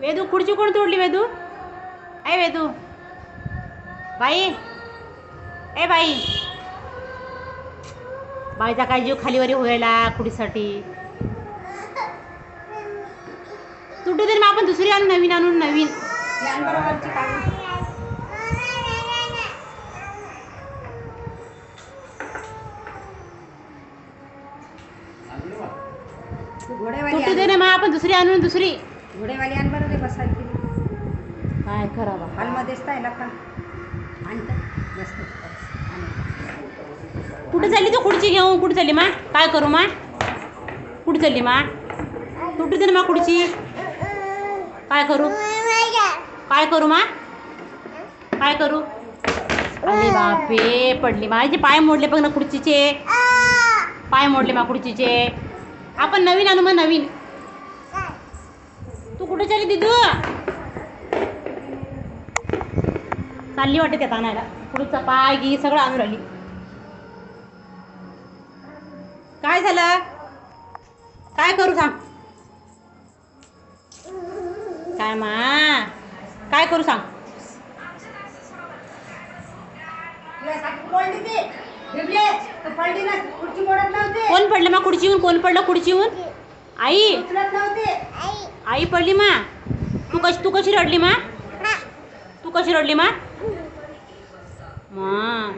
वेदू खुर्ची कोण तोडली वेदू? ऐ वेदू. बाई. ए बाई. बाईचा काय जीव खालीवरी व्हायला खुडीसाठी? तुटू दे मग आपण दुसरी आणू नवीन आणून नवीन तुटू दे. ना मग आपण दुसरी आणून दुसरी. घोडेवाली आण बरं रे बसायची काय करावा हॉलमध्येच राहिला का? आणतं मस्त. कुठे चालली तू? खुर्ची घेऊन कुठे चालली मा? काय करू मा? कुठे चालली मा? तुटू दे ना मा खुर्ची. काय करू? काय करू मा? काय करू? अरे बापे पडली माझे पाय मोडले बघ ना खुर्चीचे. पाय मोडले मा खुर्चीचे. आपण नवीन आणू मग नवीन. तू कुठे चालली दिदू? चालली वाटते त्यात आणायला. पुढचा पाय गी सगळं आणून राहिली. काय झालं? काय करू सांग? काय मा? काय करू सांग? तुझ्यासाठी खुर्ची कोण पडलं मा खुर्चीहून? कोण पडलं खुर्चीहून? आई. आई. पडली मा. तू कशी तू कशी रडली मा? तू कशी रडली मा? मा.